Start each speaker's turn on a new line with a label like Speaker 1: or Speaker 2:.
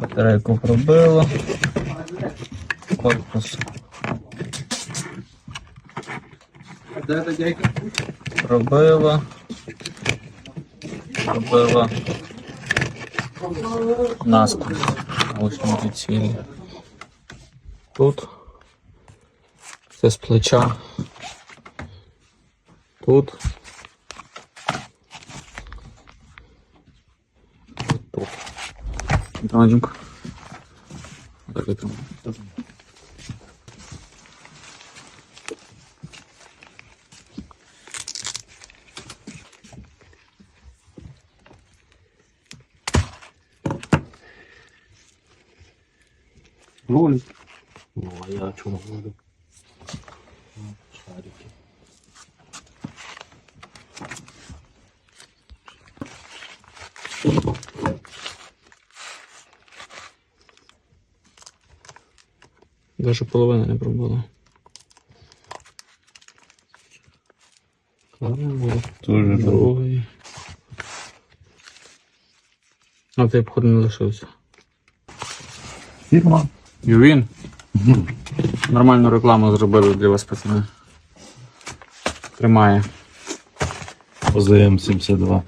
Speaker 1: Батарейку пробило. Корпус пробило. Пробило. Насквозь. Наушники цілі. Тут. Це з плеча. Тут. От тут. Тримай, Дімка. Так, витримай.
Speaker 2: Ролик. Ну, а я о чем говорю? Ну, Шарики.
Speaker 1: Даже половина не пробила.
Speaker 2: Тоже
Speaker 1: другий. А ти, походу, не лишився.
Speaker 2: Фирма.
Speaker 1: Ювін. Нормальну рекламу зробили для вас, пацани. Тримає.
Speaker 2: ОЗМ 72.